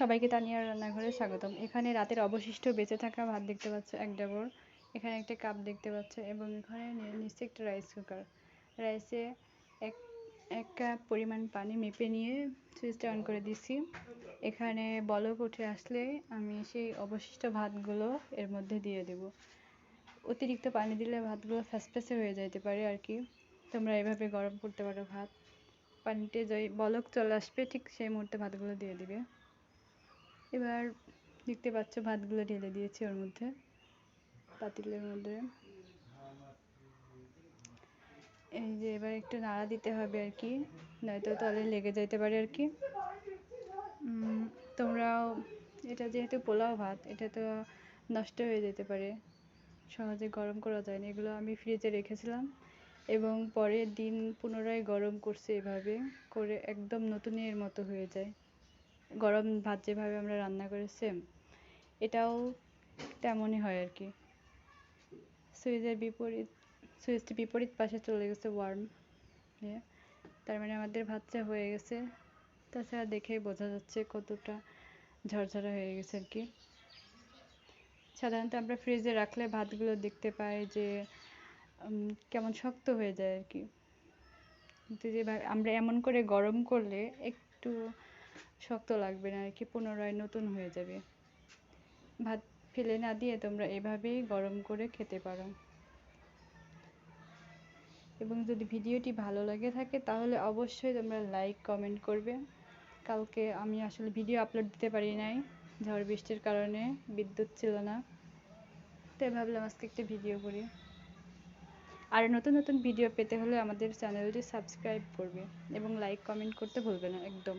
সবাইকে তানিয়ার রান্নাঘরে স্বাগতম। এখানে রাতের অবশিষ্ট বেঁচে থাকা ভাত দেখতে পাচ্ছ, এক ডাবর। এখানে একটা কাপ দেখতে পাচ্ছ এবং এখানে নিচে একটা রাইস কুকার রাইসে এক এক কাপ পরিমাণ পানি মেপে নিয়ে সুইচটা অন করে দিছি এখানে বলক উঠে আসলে আমি সেই অবশিষ্ট ভাতগুলো এর মধ্যে দিয়ে দেব। অতিরিক্ত পানি দিলে ভাতগুলো ফ্যাসফ্যাসে হয়ে যেতে পারে আর কি। তোমরা এভাবে গরম করতে পারো ভাত। পানিতে যাই বলক চলে আসবে, ঠিক সেই মুহূর্তে ভাতগুলো দিয়ে দিবে। এবার দেখতে পাচ্ছ, ভাতগুলো ঢেলে দিয়েছি ওর মধ্যে, পাতিলের মধ্যে। এই যে এবার একটু নাড়া দিতে হবে আর কি, নয়তো তলে লেগে যাইতে পারে আর কি। তোমরাও, এটা যেহেতু পোলাও ভাত, এটা তো নষ্ট হয়ে যেতে পারে। সহজে গরম করা যায় না, এগুলো আমি ফ্রিজে রেখেছিলাম। এবং পরের দিন পুনরায় গরম করছে এভাবে, করে একদম নতুনের মতো হয়ে যায়। গরম ভাত যেভাবে আমরা রান্না করি সেম এটাও তেমনই হয় আর কি। সুইচের বিপরীত সুইচটি বিপরীত পাশে চলে গেছে ওয়ার্ম তার মানে আমাদের ভাত ভাতটা হয়ে গেছে, তাছাড়া দেখেই বোঝা যাচ্ছে কতটা ঝরঝরা হয়ে গেছে আর কি। সাধারণত আমরা ফ্রিজে রাখলে ভাতগুলো দেখতে পাই যে কেমন শক্ত হয়ে যায় আর কি। কিন্তু যে আমরা এমন করে গরম করলে একটু শক্ত লাগবে না আর কি পুনরায় নতুন হয়ে যাবে। ভাত ফেলে না দিয়ে তোমরা এভাবেই গরম করে খেতে পারো। এবং যদি ভিডিওটি ভালো লাগে থাকে, তাহলে অবশ্যই তোমরা লাইক, কমেন্ট করবে। কালকে আমি আসলে ভিডিও আপলোড দিতে পারি নাই, ঝড় বৃষ্টির কারণে বিদ্যুৎ ছিল না। তাই ভাবলাম আজকে একটা ভিডিও করি। আর নতুন নতুন ভিডিও পেতে হলে আমাদের চ্যানেলটি সাবস্ক্রাইব করবে এবং লাইক, কমেন্ট করতে ভুলবে না, একদম।